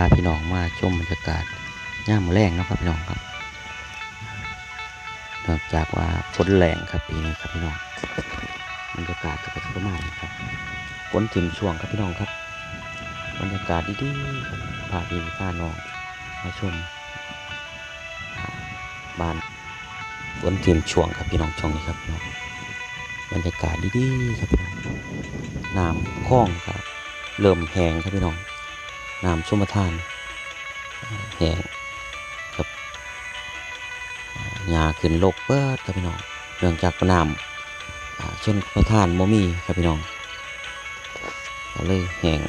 าพี่น้องมาชมบรรยากาศย่ามแรงนะครับพี่น้องครับนองจากว่าฝนแรงครับปีนี้ครับพี่น้องบรรยากาศจะเป็นประมาณนี้ครับฝนถึงช่วงครับพี่น้องครับ บรรยากาศดีๆพาพี่พาน้องมาชมบ้านฝนถึงช่วงครับพี่น้องช่องนี้ครับพี่น้องบรรยากาศดีๆครับพี่น้องน้ำคลองครับ เริ่มแหงครับพี่น้องน้ำชุ่มทานแหงครับหญ้าขึ้นโลกเปิดครับพี่น้องเนื่องจากน้ำชนประทานโมมีครับพี่น้องก็เลยแหง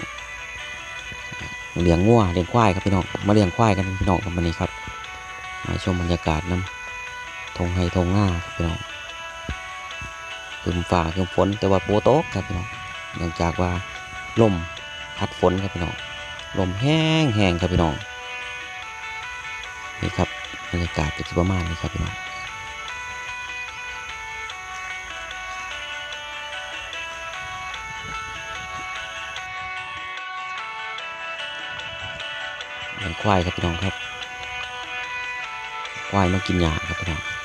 เลี้ยงงัวเลี้ยงควายครับพี่น้องมาเลี้ยงควายกันพี่น้องกันวันนี้ครับมาชมบรรยากาศน้ำทงไฮทงหน้าครับพี่น้องคืมฝ่าคืมฝนแต่ว่าโปโต๊กครับพี่น้องเนื่องจากว่าลม พัดฝนครับพี่น้องลมแห้งแห้งครับพี่น้องนี่ครับบรรยากาศจะประมาณนี้ครับพี่น้องเหมือนควายครับพี่น้องครับ ควายมากินหญ้าครับพี่น้อง